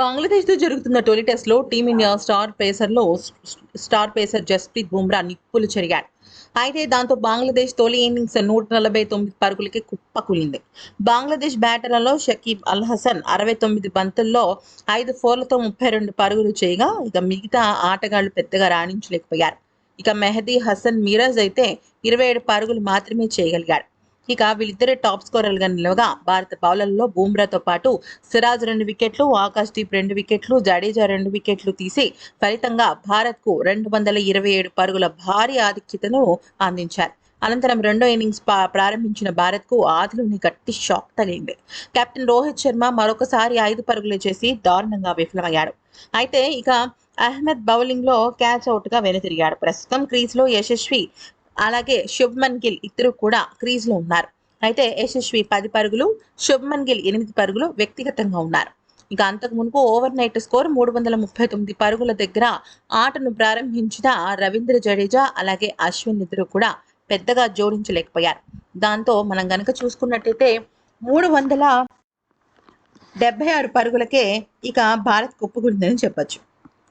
బంగ్లాదేశ్తో జరుగుతున్న తొలి టెస్ట్లో టీమిండియా స్టార్ పేసర్లో స్టార్ పేసర్ జస్ప్రీత్ బుమ్రా నిప్పులు చెరిగాడు. అయితే దాంతో బంగ్లాదేశ్ తొలి ఇన్నింగ్స్ నూట నలభై తొమ్మిది పరుగులకి కుప్పకూలింది బంగ్లాదేశ్ బ్యాటర్లలో షకీబ్ అల్ హసన్ అరవై తొమ్మిది బంతుల్లో ఐదు ఫోర్లతో ముప్పై రెండు పరుగులు చేయగా ఇక మిగతా ఆటగాళ్ళు పెద్దగా రాణించలేకపోయారు. ఇక మెహదీ హసన్ మిరాజ్ అయితే ఇరవై ఏడు పరుగులు మాత్రమే చేయగలిగాడు. ఇక వీళ్ళిద్దరే టాప్ స్కోరర్లుగా నిలవగా భారత బౌలర్లలో బూమ్రాతో పాటు సిరాజ్ రెండు వికెట్లు ఆకాష్ దీప్ రెండు వికెట్లు జడేజా రెండు వికెట్లు తీసి ఫలితంగా భారత్కు రెండు వందల ఇరవై ఏడు పరుగుల భారీ ఆధిక్యతను అందించారు. అనంతరం రెండో ఇన్నింగ్స్ ప్రారంభించిన భారత్కు ఆదిలోని గట్టి షాక్ తగిలింది. కెప్టెన్ రోహిత్ శర్మ మరొకసారి ఐదు పరుగులు చేసి దారుణంగా విఫలమయ్యాడు. అయితే ఇక అహ్మద్ బౌలింగ్లో క్యాచ్ అవుట్గా వెనుతిరిగాడు. ప్రస్తుతం క్రీజ్లో యశస్వి అలాగే శుభ్మన్ గిల్ ఇద్దరు కూడా క్రీజ్లో ఉన్నారు. అయితే యశస్వి పది పరుగులు శుభ్మన్ గిల్ ఎనిమిది పరుగులు వ్యక్తిగతంగా ఉన్నారు. ఇక అంతకు మునుపు ఓవర్ నైట్ స్కోర్ మూడు వందల ముప్పై తొమ్మిది పరుగుల దగ్గర ఆటను ప్రారంభించిన రవీంద్ర జడేజా అలాగే అశ్విన్ ఇద్దరు కూడా పెద్దగా జోడించలేకపోయారు. దాంతో మనం గనక చూసుకున్నట్టయితే మూడు వందల డెబ్బై ఆరు పరుగులకే ఇక భారత్ కుప్పకూడిందని చెప్పొచ్చు.